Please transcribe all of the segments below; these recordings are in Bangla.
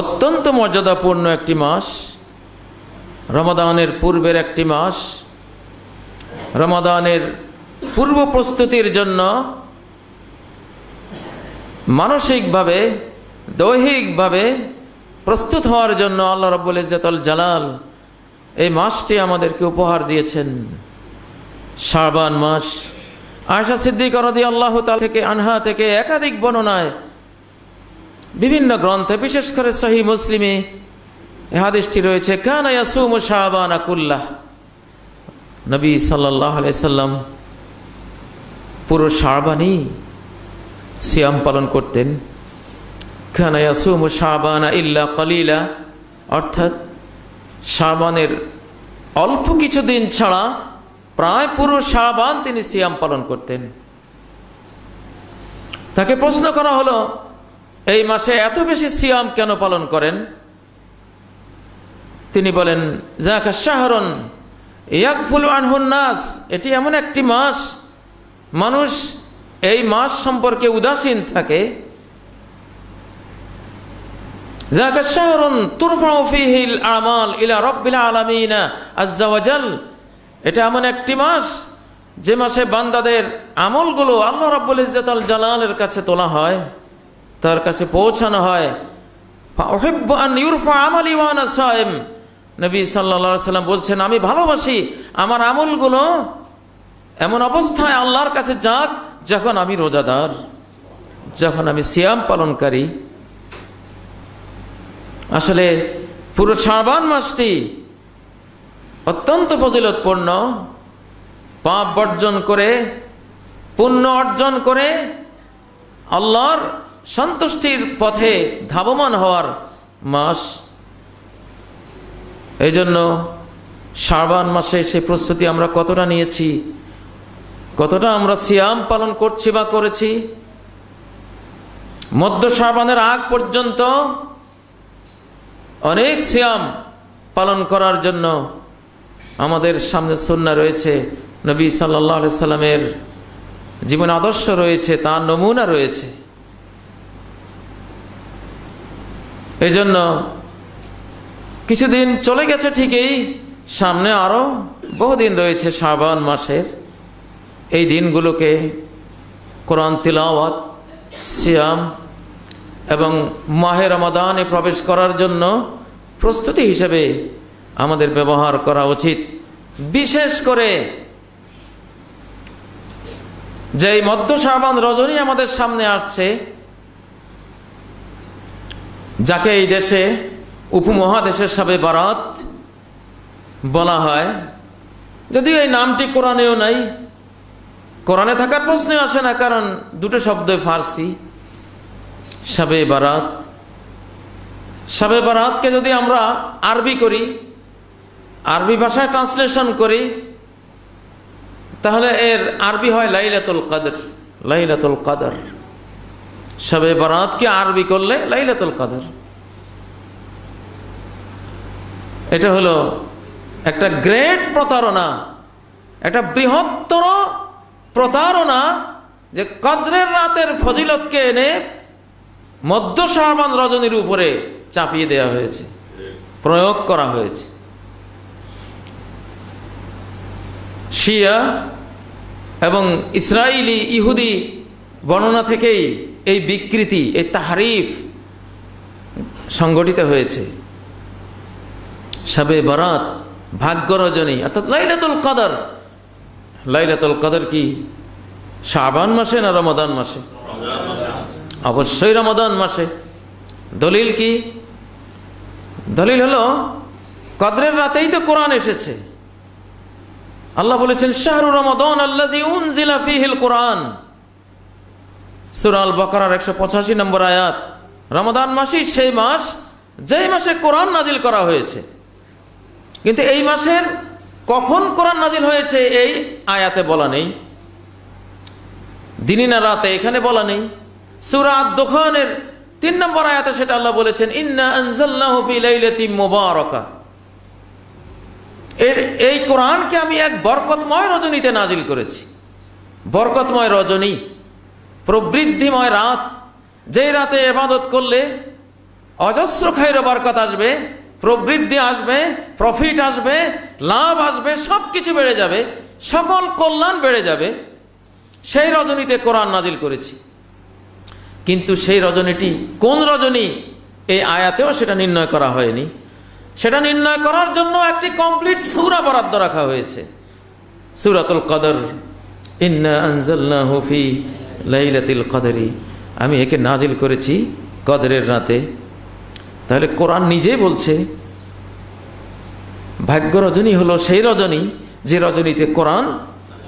অত্যন্ত মর্যাদাপূর্ণ একটি মাস। রমাদানের পূর্বের একটি মাস। রমাদানের পূর্ব প্রস্তুতির জন্য মানসিকভাবে, দৈহিকভাবে প্রস্তুত হওয়ার জন্য আল্লাহ রব্বুল ইজ্জাতুল জালাল এই মাসটি আমাদেরকে উপহার দিয়েছেন। শাবান মাস। আয়সা সিদ্দিক রদি আল্লাহ থেকে, আনহা থেকে একাধিক বর্ণনায় বিভিন্ন গ্রন্থে, বিশেষ করে সহি মুসলিমে হাদিসটি রয়েছে, কানা ইয়াসুমু শাবান আকুল্লাহ নবী আলাইহি সাল্লাম পুরো শাবানই সিয়াম পালন করতেন। কানা ইয়াসুমু শাবানা ইল্লা কলিলা। অর্থাৎ, শাবানের অল্প কিছুদিন ছাড়া প্রায় পুরো শাবান তিনি সিয়াম পালন করতেন। তাকে প্রশ্ন করা হলো এই মাসে এত বেশি সিয়াম কেন পালন করেন? তিনি বলেন জাকা শাহরন ইয়াকফুল নাস। এটি এমন একটি মাস। মানুষ এই মাস সম্পর্কে উদাসীন থাকে। জাকা শাহরুন তুরফাউ ফিহিল আমাল ইলা রাব্বিল আলামিন আজ্জা ওয়াজাল এটা এমন একটি মাস যে মাসে বান্দাদের আমলগুলো আল্লাহ রাব্বুল ইজ্জত জালালের কাছে তোলা হয়। তার কাছে পৌঁছানো হয়। নবী সাল্লাম বলছেন, আমি ভালোবাসি। আমার আমলগুলো এমন অবস্থায় আল্লাহর কাছে যাক যখন আমি রোজাদার, যখন আমি সিয়াম পালনকারী। আসলে পুরো শাবান মাসটি অত্যন্ত ফজিলতপূর্ণ। পাপ বর্জন করে, পুণ্য অর্জন করে আল্লাহর সন্তুষ্টির পথে ধাবমান হওয়ার মাস। এই জন্য শাবান মাসে সে প্রস্তুতি আমরা কতটা নিয়েছি, কতটা আমরা সিয়াম পালন করছি বা করেছি, মধ্য শাবানের আগ পর্যন্ত অনেক সিয়াম পালন করার জন্য আমাদের সামনে সন্না রয়েছে, নবী সাল্লাহ সাল্লামের জীবন আদর্শ রয়েছে, তার নমুনা রয়েছে। এই জন্য কিছুদিন চলে গেছে ঠিকই, সামনে আরও বহুদিন রয়েছে শ্রাবণ মাসের। এই দিনগুলোকে কোরআন তিলাওয়াত, সিয়াম এবং মাহের রমাদানে প্রবেশ করার জন্য প্রস্তুতি হিসেবে আমাদের ব্যবহার করা উচিত। বিশেষ করে যে মধ্য শাহবান রজনী আমাদের সামনে আসছে যাকে এই দেশে উপমহাদেশের সাবে বারাত বলা হয়, যদিও এই নামটি কোরআনেও নাই। কোরআনে থাকার প্রশ্নে আসে না, কারণ দুটো শব্দ ফার্সি, সাবে বারাত। সাবে বারাতকে যদি আমরা আরবি করি, আরবি ভাষায় ট্রান্সলেশন করি, তাহলে এর আরবি হয় লাইলাতুল কাদর লাইলাতুল কাদর। সবে বারাতকে আরবি করলে লাইলাতুল কাদর। এটা হলো একটা গ্রেট প্রতারণা, একটা বৃহত্তর প্রতারণা যে কদ্রের রাতের ফজিলতকে এনে মধ্য শাহবান রজনীর উপরে চাপিয়ে দেওয়া হয়েছে, প্রয়োগ করা হয়েছে। শিয়া এবং ইসরায়েলি ইহুদি বর্ণনা থেকেই এই বিকৃতি, এই তাহারিফ সংগঠিত হয়েছে। সাবে বরাত, ভাগ্য রজনী, অর্থাৎ লাইলাতুল কদর। লাইলাতুল কদর কি? শাবান মাসে না রমাদান মাসে? অবশ্যই রমাদান মাসে। দলিল কি? দলিল হলো, কদরের রাতেই তো কোরআন এসেছে। আল্লাহ বলেছেন, শাহরু রমাদান আল্লাহ কোরআন। সুরাল বকরার একশো পঁচাশি নম্বর আয়াত। রমাদান মাসই সেই মাস, যেই মাসে কোরআন নাজিল করা হয়েছে। কিন্তু এই মাসের কখন কোরআন নাজিল হয়েছে এই আয়াতে বলা নেই। দিনই না রাতে এখানে বলা নেই। সুরা দোকানের তিন নম্বর আয়াতে সেটা আল্লাহ বলেছেন মুবারাকা। এর, এই কোরআনকে আমি এক বরকতময় রজনীতে নাজিল করেছি। বরকতময় রজনী। প্রবৃদ্ধিময় রাত। যেই রাতে এবাদত করলে অজস্র খাইর বরকত আসবে, প্রবৃদ্ধি আসবে প্রফিট আসবে, লাভ আসবে সব কিছু বেড়ে যাবে, সকল কল্যাণ বেড়ে যাবে। সেই রজনীতে কোরআন নাজিল করেছি। কিন্তু সেই রজনীটি কোন রজনী? এই আয়াতেও সেটা নির্ণয় করা হয়নি। সেটা নির্ণয় করার জন্য একটি কমপ্লিট সুরা বরাদ্দ রাখা হয়েছে। সুরাতুল কদর। ইন্না আনজালনাহু ফি লাইলাতিল কদরি। আমি একে নাজিল করেছি কদরের রাতে। তাহলে কোরআন নিজেই বলছে, ভাগ্য রজনী হলো সেই রজনী, যে রজনীতে কোরআন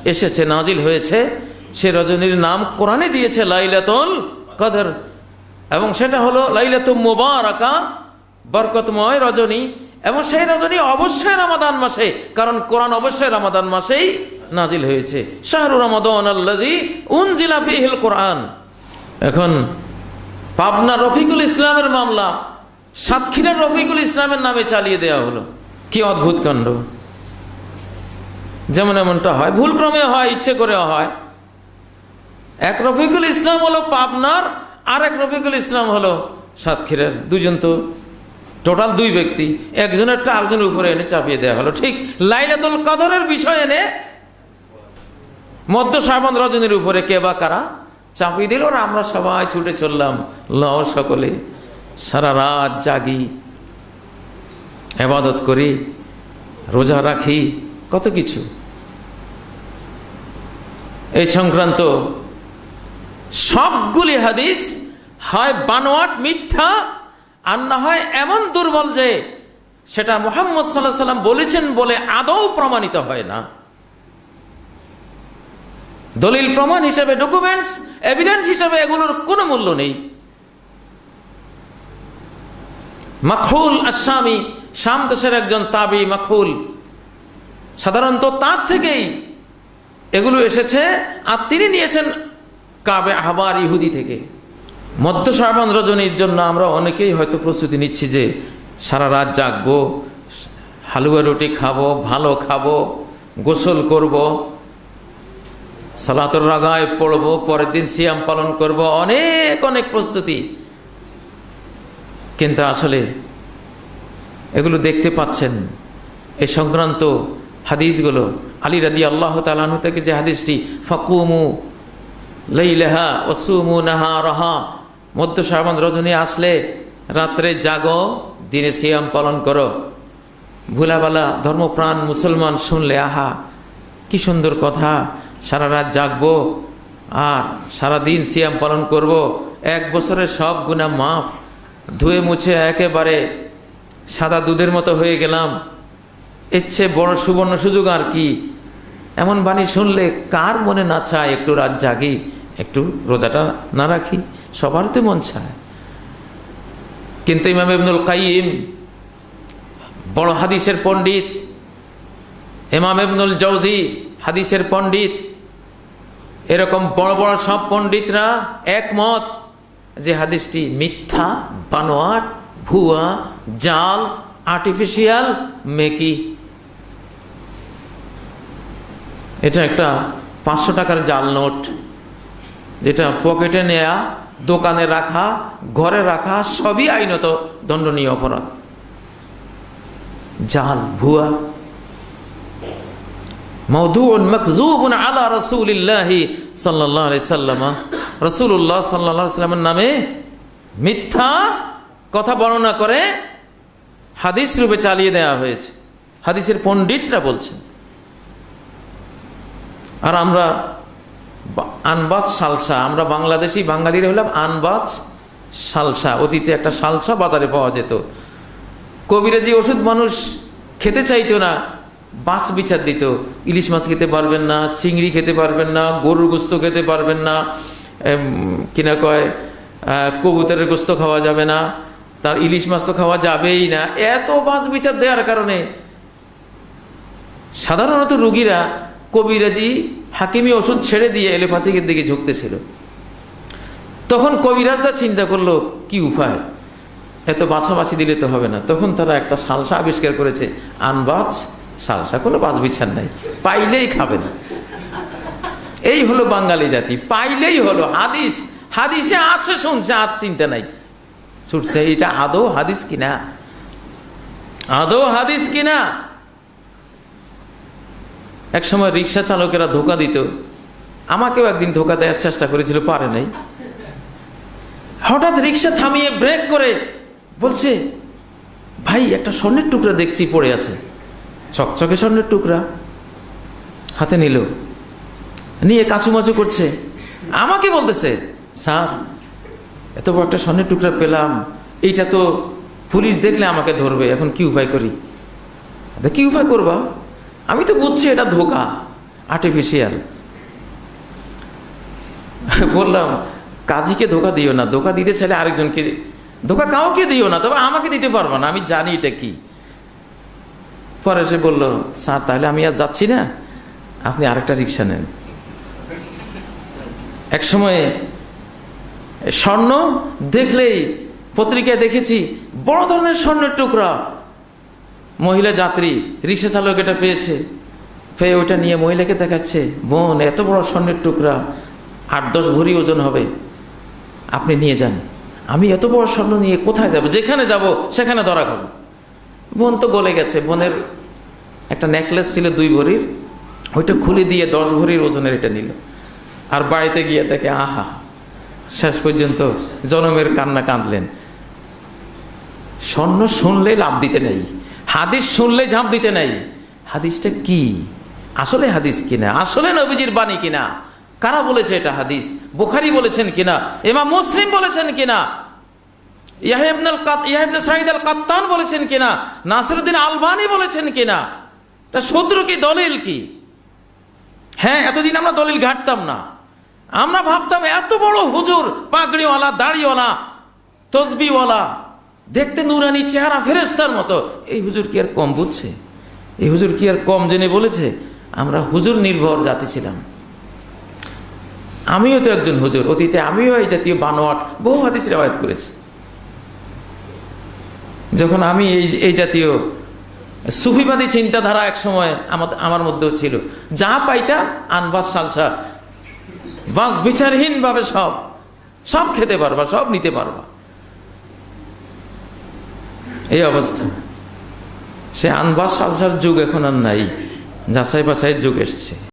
এসেছে, নাজিল হয়েছে। সে রজনীর নাম কোরআনে দিয়েছে লাইলাতুল কদর। এবং সেটা হলো লাইলাতুল মুবারাকা, বরকতময় রজনী। এবং সেই রজনী অবশ্যই রমাদান মাসে, কারণ কোরআন অবশ্যই রমাদান মাসেই নাজিল হয়েছে। শাহরু রমাদান ফিহিল কোরআন। এখন পাবনা রফিকুল ইসলামের মামলা সাতক্ষীরার রফিকুল ইসলামের নামে চালিয়ে দেওয়া হলো। কি অদ্ভুত কাণ্ড। যেমন এমনটা হয় ভুল ক্রমে হয়, ইচ্ছে করে হয়। এক রফিকুল ইসলাম হলো পাবনার আর এক রফিকুল ইসলাম হলো সাতক্ষীরার। দুজন তো টোটাল দুই ব্যক্তি একজনেরটা আরেকজনের উপরে এনে চাপিয়ে দেওয়া হলো। ঠিক লাইলাতুল কদরের বিষয় এনে মধ্য সাবান রজনীর উপরে কে বা কারা? চাপিয়ে দিল আর আমরা সবাই ছুটে চললাম। লও সকলে, সারা রাত জাগি, এবাদত করি, রোজা রাখি, কত কিছু। এই সংক্রান্ত সবগুলি হাদিস হয় বানোয়াট, মিথ্যা, আর না হয় এমন দুর্বল যে সেটা মোহাম্মদ সাল্লাহ সাল্লাম বলেছেন বলে আদৌ প্রমাণিত হয় না। দলিল প্রমাণ হিসেবে ডকুমেন্টস এভিডেন্স হিসেবে এগুলোর কোনো মূল্য নেই। মাখুল আসামি, শাম দেশের একজন তাবি মাখুল সাধারণত তার থেকেই এগুলো এসেছে আর তিনি নিয়েছেন কাবে আহবার ইহুদি থেকে। মধ্য সাবান রজনীর জন্য আমরা অনেকেই হয়তো প্রস্তুতি নিচ্ছি যে সারা রাত জাগবো, হালুয়া রুটি খাব, ভালো খাব, গোসল করব সালাতুর রাগায় পড়ব, পরের দিন সিয়াম পালন করব, অনেক অনেক প্রস্তুতি। কিন্তু আসলে এগুলো দেখতে পাচ্ছেন, এ সংক্রান্ত হাদিসগুলো। আলী রাদি আল্লাহ তালাহু থেকে যে হাদিসটি, ফকুমু লাইলাহা ওসুমু নাহা রহা মধ্য সাবান রজনী আসলে রাত্রে জাগো, দিনে সিয়াম পালন করো। ভুলাবালা ধর্মপ্রাণ মুসলমান শুনলে, আহা, কি সুন্দর কথা। সারা রাত জাগবো আর সারা দিন সিয়াম পালন করব। এক বছরের সব গুণা মাপ ধুয়ে মুছে একেবারে সাদা দুধের মতো হয়ে গেলাম। ইচ্ছে বড় সুবর্ণ সুযোগ আর কি? এমন বাণী শুনলে কার মনে না চায় একটু রাত জাগি, একটু রোজাটা না রাখি? সবার তো মন চায়। কিন্তু ইমাম ইবনুল কাইম বড় হাদিসের পণ্ডিত। ইমাম ইবনুল জৌজি হাদিসের পণ্ডিত। এরকম বড় বড় সব পণ্ডিতরা একমত যে হাদিসটি মিথ্যা, বানোয়াট, ভুয়া, জাল আর্টিফিশিয়াল মেকি। এটা একটা পাঁচশো টাকার জাল নোট, যেটা পকেটে নেয়া, দোকানে রাখা, ঘরে রাখা, সবই আইনত দণ্ডনীয় অপরাধ। জাল, ভুয়া আলা রসুলিল্লাহি সাল্লাল্লাহু আলাইহি সাল্লাম। রাসূলুল্লাহ সাল্লাল্লাহু আলাইহি সাল্লামের নামে মিথ্যা কথা বর্ণনা করে হাদিস রূপে চালিয়ে দেওয়া হয়েছে। হাদিসের পণ্ডিতরা বলছেন, আর আমরা আনবাজ সালসা, আমরা বাংলাদেশি বাঙালিরা হলাম আনবাজ সালসা। অতীতে একটা সালসা বাজারে পাওয়া যেত। কবিরাজি ওষুধ মানুষ খেতে চাইতো না বাছ বিচার দিত। ইলিশ মাছ খেতে পারবেন না, চিংড়ি খেতে পারবেন না, গরুর গোস্ত খেতে পারবেন না। কিনা কয় কবুতরের গোস্ত খাওয়া যাবে না। তার ইলিশ মাছ তো খাওয়া যাবেই না। এত বাছ বিচার দেওয়ার কারণে সাধারণত রুগীরা কবিরাজি হাকিমি ওষুধ ছেড়ে দিয়ে এলোপ্যাথিকের দিকে ঝুঁকতেছিল। তখন কবিরাজরা চিন্তা করল, কি উপায়? এত বাছাবাছি দিলে তো হবে না। তখন তারা একটা সালসা আবিষ্কার করেছে আনবাজ সালসা কোনো বাজ বিচার নাই। পাইলেই খাবে না এই হলো বাঙালি জাতি, পাইলেই হলো হাদিস। হাদিসে আছে শুনছে, আর চিন্তা নাই। ছুটছে, এটা আদৌ হাদিস কিনা? আদৌ হাদিস কিনা? এক সময় রিক্সা চালকেরা ধোকা দিত। আমাকেও একদিন ধোকা দেওয়ার চেষ্টা করেছিল, পারে নাই। হঠাৎ রিক্সা থামিয়ে ব্রেক করে বলছে, ভাই, একটা স্বর্ণের টুকরা দেখছি পড়ে আছে। চকচকে স্বর্ণের টুকরা। হাতে নিল। নিয়ে কাচুমাচু করছে। আমাকে বলতেছে, স্যার, এত বড় একটা স্বর্ণের টুকরা পেলাম। এইটা তো পুলিশ দেখলে আমাকে ধরবে। এখন কি উপায় করি? কি উপায় করবা? আমি তো বুঝছি এটা ধোকা আর্টিফিশিয়াল বললাম, কাজীকে ধোকা দিও না। ধোকা দিতে চাইলে আরেকজনকে, ধোকা কাউকে দিও না। তবে আমাকে দিতে পারব না। আমি জানি এটা কি। পরে সে বলল, স্যার, তাহলে আমি আর যাচ্ছি না। আপনি আরেকটা রিক্সা নেন। এক সময়ে স্বর্ণ দেখলেই পত্রিকায় দেখেছি, বড় ধরনের স্বর্ণের টুকরা। মহিলা যাত্রী রিক্সা চালক এটা পেয়েছে। পেয়ে ওটা নিয়ে মহিলাকে দেখাচ্ছে, বোন, এত বড় স্বর্ণের টুকরা, আট দশ ভরি ওজন হবে। আপনি নিয়ে যান। আমি এত বড় স্বর্ণ নিয়ে কোথায় যাব? যেখানে যাব, সেখানে ধরা খাব। বোন তো গলে গেছে। বোনের একটা নেকলেস ছিল দুই ভরির, ওইটা খুলে দিয়ে দশ ভরির ওজনের এটা নিল। আর বাড়িতে গিয়ে দেখে, আহা, শেষ পর্যন্ত জনমের কান্না কাঁদলেন। স্বর্ণ শুনলে লাভ দিতে নেই, হাদিস শুনলে ঝাঁপ দিতে নেই। হাদিসটা কি? আসলে হাদিস কিনা? আসলে নবীজির বাণী কিনা? কারা বলেছে এটা হাদিস? বোখারি বলেছেন কিনা? এমা মুসলিম বলেছেন কিনা? ইয়াহিবনে সাইদ আল কাত্তান বলেছেন কিনা? নাসিরুদ্দিন আলবানি বলেছেন কিনা? তা শত্রু কি, দলিল কি? হ্যাঁ এতদিন আমরা দলিল ঘাটতাম না। আমরা ভাবতাম, এত বড় হুজুর, পাগড়িওয়ালা, দাড়িওয়ালা, তসবিওয়ালা, দেখতে নুরানি চেহারা ফেরেস্তার মতো। এই হুজুর কি আর কম বুঝছে? এই হুজুর কি আর কম জেনে বলেছে? আমরা হুজুর নির্ভর জাতি ছিলাম। আমিও তো একজন হুজুর, অতীতে আমিও এই জাতীয় বানোয়াট বহু হাদিস রেওয়ায়ত করেছি। যখন আমি এই এই জাতীয় সুফিবাদী চিন্তাধারা এক সময় আমার আমার মধ্যেও ছিল। যা পাইতা আনবাস সালসা। বাস বিচারহীন ভাবে সব সব খেতে পারবা, সব নিতে পারবা। এই অবস্থা। সে আনবাস সালসার যুগ এখন আর নাই যাচাই বাছাইয়ের যুগ এসছে।